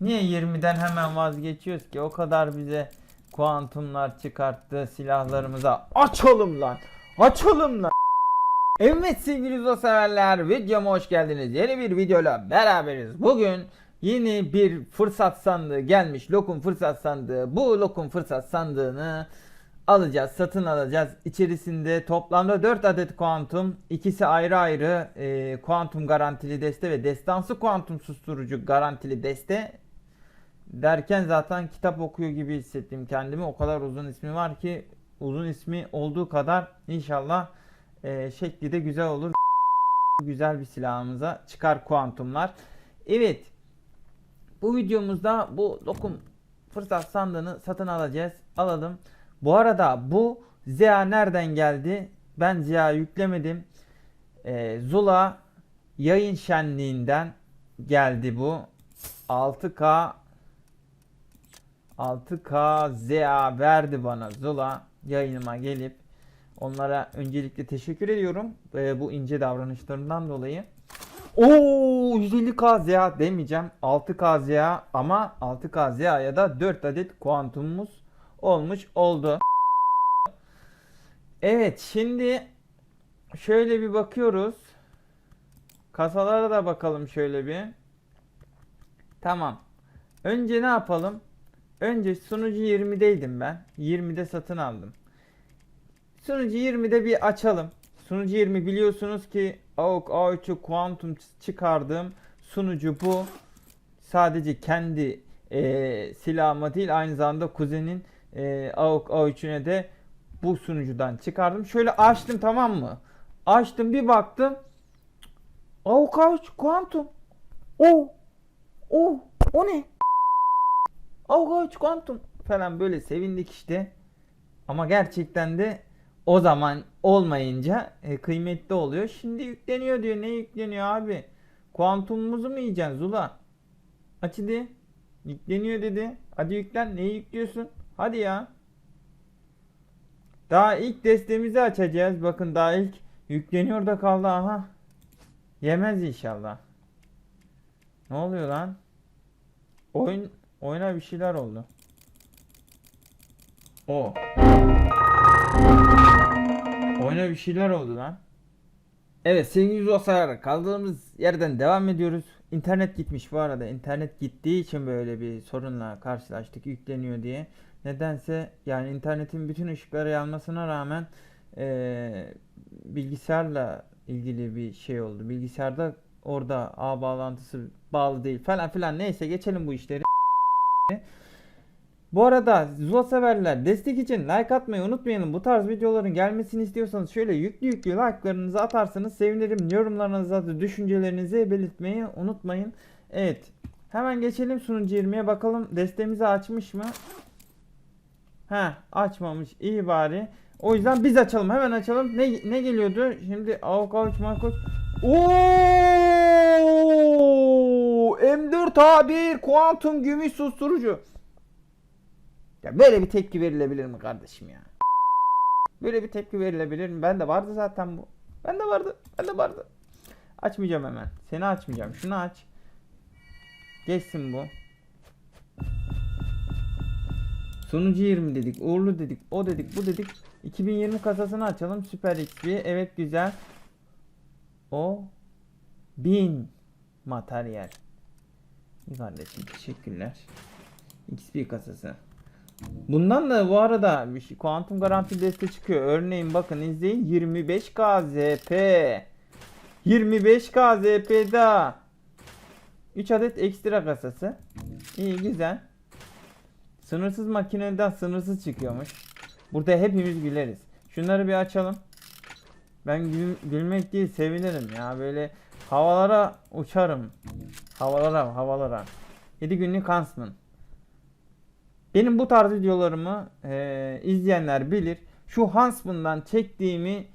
Niye 20'den hemen vazgeçiyoruz ki? O kadar bize kuantumlar çıkarttı silahlarımıza. Açalım lan. Açalım lan. Evet sevgili dostseverler videoma hoş geldiniz. Yeni bir videoyla beraberiz. Bugün yeni bir fırsat sandığı gelmiş. Lokum fırsat sandığı. Bu lokum fırsat sandığını alacağız, satın alacağız. İçerisinde toplamda 4 adet kuantum, ikisi ayrı ayrı e, kuantum garantili deste ve destansı kuantum susturucu garantili deste derken zaten kitap okuyor gibi hissettim kendimi. O kadar uzun ismi var ki uzun ismi olduğu kadar inşallah e, şekli de güzel olur. Güzel bir silahımıza çıkar kuantumlar. Evet. Bu videomuzda bu lokum fırsat sandığını satın alacağız. Alalım. Bu arada bu Ziya nereden geldi? Ben Ziya yüklemedim. Ee, Zula yayın şenliğinden geldi bu. 6K 6K Ziya verdi bana Zula yayınıma gelip onlara öncelikle teşekkür ediyorum ee, bu ince davranışlarından dolayı. Oo 150K Ziya demeyeceğim 6K Ziya ama 6K Ziya'ya da 4 adet kuantumumuz olmuş oldu. Evet şimdi şöyle bir bakıyoruz. Kasalara da bakalım şöyle bir. Tamam. Önce ne yapalım? Önce sunucu 20'deydim ben. 20'de satın aldım. Sunucu 20'de bir açalım. Sunucu 20 biliyorsunuz ki AUK A3'ü Quantum çıkardığım sunucu bu. Sadece kendi e, silahıma değil aynı zamanda kuzenin e, AUK A3'üne de bu sunucudan çıkardım. Şöyle açtım tamam mı? Açtım bir baktım. AUK A3 Quantum. O. O. O ne? AUK A3 Quantum falan böyle sevindik işte. Ama gerçekten de o zaman olmayınca e, kıymetli oluyor. Şimdi yükleniyor diyor. Ne yükleniyor abi? Kuantumumuzu mu yiyeceksin Zula? Aç hadi. Yükleniyor dedi. Hadi yüklen. Neyi yüklüyorsun? Hadi ya. Daha ilk destemizi açacağız. Bakın daha ilk yükleniyor da kaldı aha. Yemez inşallah. Ne oluyor lan? Oyun oyuna bir şeyler oldu. O. Oyuna bir şeyler oldu lan. Evet sevgili dostlar kaldığımız yerden devam ediyoruz. İnternet gitmiş bu arada. İnternet gittiği için böyle bir sorunla karşılaştık yükleniyor diye. Nedense yani internetin bütün ışıkları yanmasına rağmen eee, bilgisayarla ilgili bir şey oldu. Bilgisayarda orada ağ bağlantısı bağlı değil falan filan neyse geçelim bu işleri. Bu arada Zula severler destek için like atmayı unutmayalım. Bu tarz videoların gelmesini istiyorsanız şöyle yüklü yüklü like'larınızı atarsanız sevinirim. Yorumlarınızda da düşüncelerinizi belirtmeyi unutmayın. Evet. Hemen geçelim sunucu 20'ye bakalım destemizi açmış mı? Ha açmamış iyi bari. O yüzden biz açalım hemen açalım. Ne ne geliyordu? Şimdi avukat makoç. Oo! M4A1 kuantum gümüş susturucu. Ya böyle bir tepki verilebilir mi kardeşim ya? Böyle bir tepki verilebilir mi? Ben de vardı zaten bu. Ben de vardı. Ben de vardı. Açmayacağım hemen. Seni açmayacağım. Şunu aç. Geçsin bu. Sunucu 20 dedik. Uğurlu dedik. O dedik. Bu dedik. 2020 kasasını açalım. Süper XP. Evet güzel. O 1000 materyal. İyi kardeşim teşekkürler. XP kasası. Bundan da bu arada bir şey kuantum garanti deste çıkıyor. Örneğin bakın izleyin 25k ZP. 25k ZP daha. 3 adet ekstra kasası. İyi güzel. Sınırsız makineden sınırsız çıkıyormuş. Burada hepimiz güleriz. Şunları bir açalım. Ben gül- gülmek değil sevinirim ya böyle havalara uçarım. Havalara havalara. 7 günlük Huntsman. Benim bu tarz videolarımı eee, izleyenler bilir. Şu Huntsman'dan çektiğimi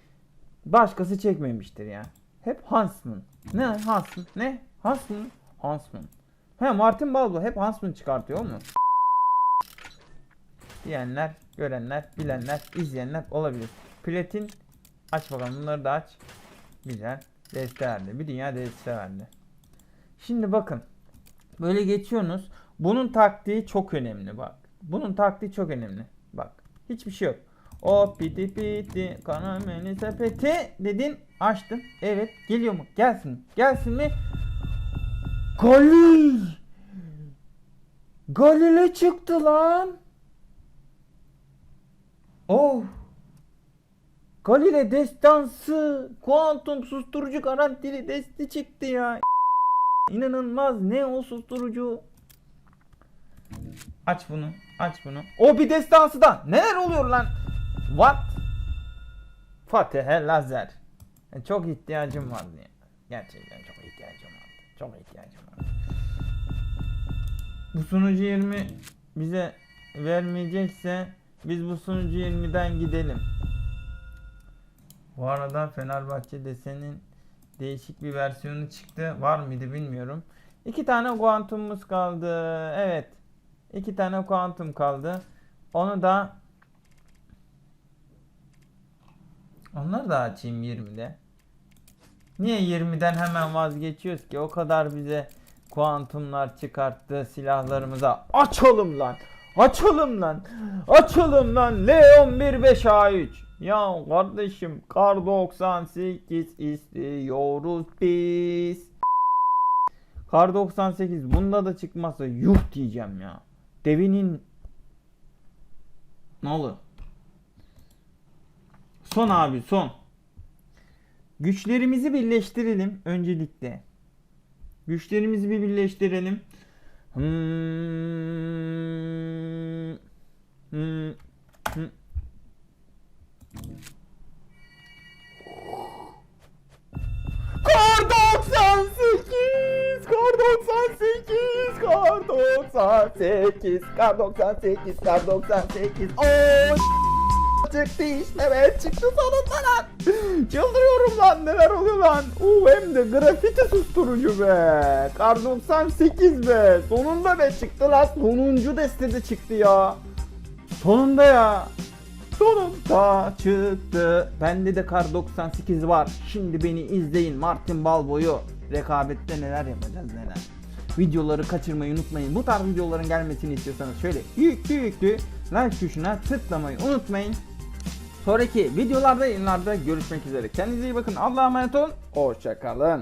başkası çekmemiştir ya. Hep Huntsman. Ne Huntsman? Ne? Huntsman? Huntsman. He Martin Balbo hep Huntsman çıkartıyor mu? Diyenler, görenler, bilenler, izleyenler olabilir. Platin aç bakalım bunları da aç. Güzel. Verdi. Bir dünya verdi. Şimdi bakın. Böyle geçiyorsunuz. Bunun taktiği çok önemli bak. Bunun taktiği çok önemli. Bak hiçbir şey yok. O piti piti karameli sepeti dedin açtın. Evet geliyor mu? Gelsin? Gelsin mi? Galil! Galil'e çıktı lan. Oh. Galile destansı, kuantum susturucu garantili desti çıktı ya. İnanılmaz ne o susturucu. Aç bunu, aç bunu. O bir destansı da. Neler oluyor lan? What? Fatihe lazer. E, Çok ihtiyacım vardı ya. Gerçekten çok ihtiyacım vardı. Çok ihtiyacım vardı. Bu sunucu 20 bize vermeyecekse biz bu sunucu 20'den gidelim. Bu arada Fenerbahçe desenin değişik bir versiyonu çıktı. Var mıydı bilmiyorum. İki tane kuantumumuz kaldı. Evet. İki tane kuantum kaldı. Onu da onları da açayım 20'de. Niye 20'den hemen vazgeçiyoruz ki? O kadar bize kuantumlar çıkarttı silahlarımıza. Açalım lan. Açalım lan. Açalım lan. Leon 15A3. Ya kardeşim kar 98 istiyoruz biz. Kar 98 bunda da çıkmazsa yuh diyeceğim ya. Devinin ne olur? Son abi son. Güçlerimizi birleştirelim öncelikle. Güçlerimizi bir birleştirelim. Hmm. Hmm. Hmm. Kar 98, kar 98, kar 98, kar 98, kar 98. Oo çıktı işte evet çıktı sonunda lan. Çıldırıyorum lan neler oluyor lan. Oo hem de grafiti susturucu be. Kar 98 be. Sonunda be çıktı lan. Sonuncu destede çıktı ya. Sonunda ya. Sonunda çıktı. Bende de kar 98 var. Şimdi beni izleyin Martin Balbo'yu. Rekabette neler yapacağız neler. Videoları kaçırmayı unutmayın. Bu tarz videoların gelmesini istiyorsanız şöyle yüklü yüklü like tuşuna tıklamayı unutmayın. Sonraki videolarda yayınlarda görüşmek üzere. Kendinize iyi bakın. Allah'a emanet olun. Hoşçakalın.